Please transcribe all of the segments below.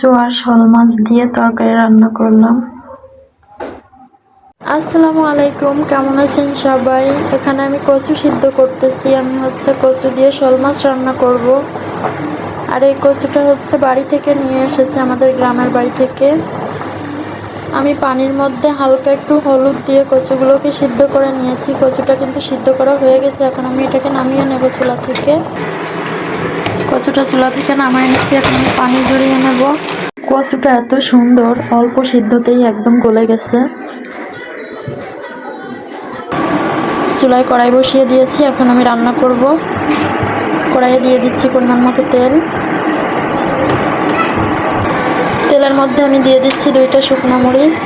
কচু আর শোল মাছ দিয়ে তরকারি রান্না করলাম। আসসালামু আলাইকুম, কেমন আছেন সবাই? এখানে আমি কচু সিদ্ধ করতেছি। আমি হচ্ছে কচু দিয়ে শোল মাছ রান্না করব। আর এই কচুটা হচ্ছে বাড়ি থেকে নিয়ে এসেছে আমাদের গ্রামের বাড়ি থেকে। আমি পানির মধ্যে হালকা একটু হলুদ দিয়ে কচুগুলোকে সিদ্ধ করে নিয়েছি। কচুটা কিন্তু সিদ্ধ করা হয়ে গেছে। এখন আমি এটাকে নামিয়ে নেব চুলা থেকে। কচুটা চুলা থেকে নামাই নিচ্ছি, এখন পানি ঝরিয়ে নেব। কচুটা এত সুন্দর, অল্প সিদ্ধতেই একদম গলে গেছে। চুলায় কড়াই বসিয়ে দিয়েছি, এখন আমি রান্না করব। কড়াইয়ে দিয়ে দিচ্ছি পরিমাণ মতো তেল। তেলের মধ্যে আমি দিয়ে দিচ্ছি দুইটা শুকনো মরিচ।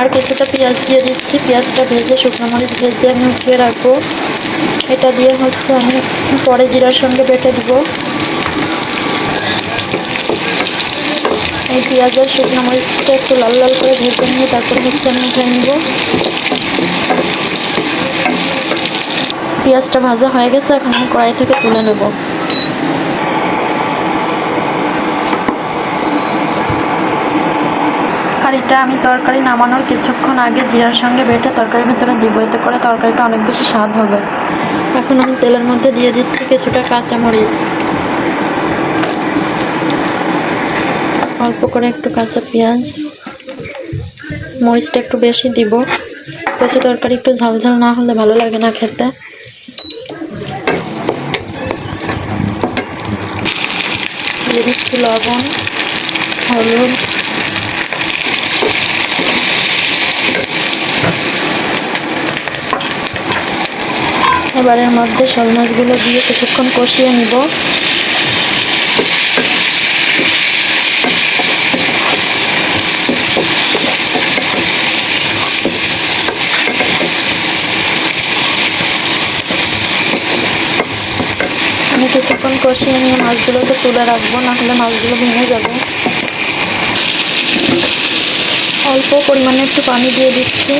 আর কিছুটা পেঁয়াজ দিয়ে দিচ্ছি। পেঁয়াজটা ভেজে শুকনো মরিচ ভেজে আমি উঠিয়ে রাখব। এটা দিয়ে হচ্ছে আমি পরে জিরার সঙ্গে বেটে দিব। এই পেঁয়াজের শুকনো মরিচটা একটু লাল লাল করে ভেজে নিয়ে তারপর হচ্ছে আমি উঠে নিব। পেঁয়াজটা ভাজা হয়ে গেছে, এখন আমি কড়াই থেকে তুলে নেব আর এটা আমি তরকারি নামানোর কিছুক্ষণ আগে জিরার সঙ্গে বেটে তরকারির ভিতরে দিব, এতে করে তরকারিটা অনেক বেশি স্বাদ হবে। এখন আমি তেলের মধ্যে দিয়ে দিচ্ছি কিছুটা কাঁচামরিচ। অল্প করে একটু কাঁচা পেঁয়াজ। মরিচটা একটু বেশি দিব। কচু তরকারি একটু ঝাল ঝাল না হলে ভালো লাগে না খেতে। দিয়ে দিচ্ছি লবণ, হলুদ এবারের মধ্যে শোল মাছগুলো দিয়ে কিছুক্ষণ কষিয়ে নিব। আমি কিছুক্ষণ কষিয়ে নিয়ে মাছগুলোকে তুলে রাখব না হলে মাছগুলো ভেঙে যাবে। অল্প পরিমাণে একটু পানি দিয়ে দিচ্ছি।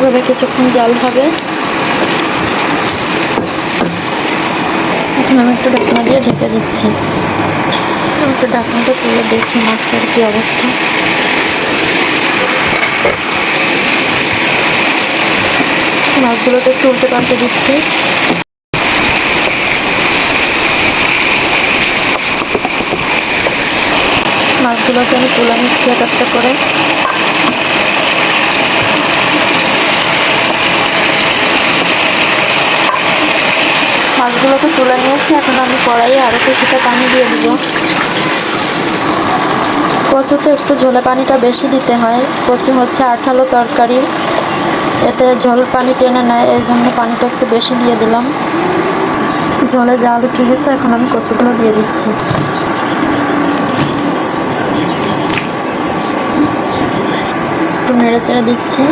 এভাবে কিছুক্ষণ জাল হবে। এখন আমি একটু ঢাকনা দিয়ে ঢেকে দিচ্ছি। একটু ঢাকনাটা তুলে দেখি মাছটার কী অবস্থা। মাছগুলোকে একটু উল্টে পাল্টে দিচ্ছি। মাছগুলোকে আমি তুলে নিচ্ছি এক একটা করে। মাছগুলোকে তুলে নিয়েছি, এখন আমি কড়াইয়ে আরও কিছুটা পানি দিয়ে দিব। কচুতে একটু ঝোলে পানিটা বেশি দিতে হয়। কচু হচ্ছে আঠালো তরকারি। এতে ঝোল পানি টেনে নেয়, এই জন্য পানিটা একটু বেশি দিয়ে দিলাম। ঝোলে জাল উঠে গেছে, এখন আমি কচুগুলো দিয়ে দিচ্ছি। একটু নেড়ে চেড়ে দিচ্ছি।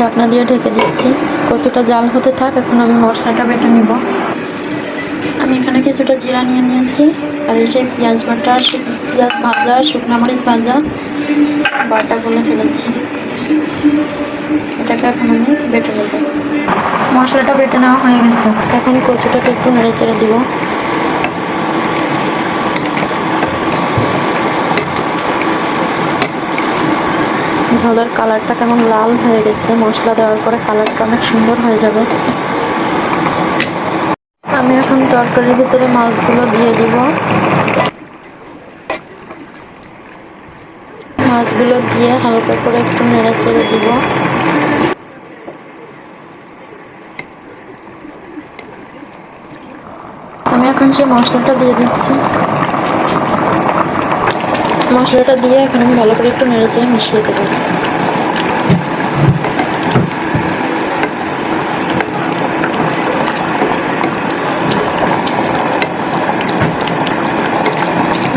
ঢাকনা দিয়ে ঢেকে দিচ্ছি। কচুটা জাল হতে থাক, এখন আমি মশলাটা বেটে নিব। আমি এখানে কিছুটা জিরা নিয়ে নিয়েছি, আর এই সেই পেঁয়াজ বাটা, পেঁয়াজ ভাজা, শুকনো মরিচ ভাজা বাটা বলে ফেলেছি। এটাকে এখন আমি বেটে নেব। মশলাটা বেটে নেওয়া হয়ে গেছে। এখন কচুটাকে একটু নেড়ে চেড়ে দিব। ঝোলের কালারটা কেমন লাল হয়ে গেছে, মশলা দেওয়ার পরে কালারটা অনেক সুন্দর হয়ে যাবে। আমি এখন তরকারির ভিতরে মাছগুলো দিয়ে দিব। মাছগুলো দিয়ে হালকা করে একটু নেড়ে চেড়ে দিব। আমি এখন সেই মশলাটা দিয়ে দিচ্ছি মশলাটা দিয়ে এখন আমি ভালো করে একটু নেড়ে চেড়ে মিশিয়ে দেবো।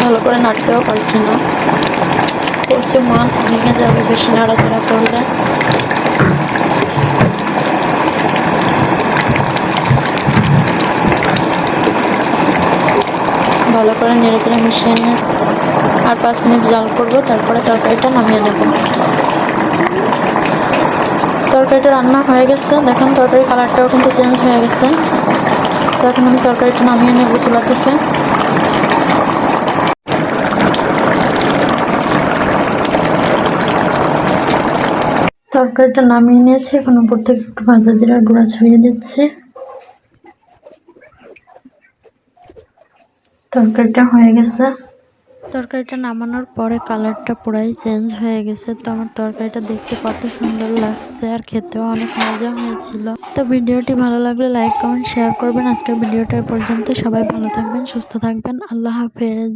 ভালো করে নাড়তেও পারছি না। প্রচুর মাছ ভেঙে যাবে, বেশি নাড়াচাড়া করলে। ভালো করে নেড়ে চেড়ে মিশিয়ে নিয়ে আর পাঁচ মিনিট জাল করব, তারপরে তরকারিটা নামিয়ে নেব। তরকারিটা রান্না হয়ে গেছে। দেখেন তরকারি কালারটাও কিন্তু চেঞ্জ হয়ে গেছে। তো এখন আমি তরকারিটা নামিয়ে নেব চুলা থেকে। তরকারিটা নামিয়ে নিয়েছি, এখন উপর থেকে একটু ভাজা জিরার গুঁড়া ছড়িয়ে দিচ্ছি। তরকারিটা হয়ে গেছে। তরকারিটা নামানোর পরে কালারটা পুরাই চেঞ্জ হয়ে গেছে। তো আমার তরকারিটা দেখতে কত সুন্দর লাগছে আর খেতেও অনেক মজা হয়েছিল। তো ভিডিওটি ভালো লাগলে লাইক, কমেন্ট শেয়ার করবেন। আজকের ভিডিওটা পর্যন্ত। সবাই ভালো থাকবেন, সুস্থ থাকবেন। আল্লাহ হাফেজ।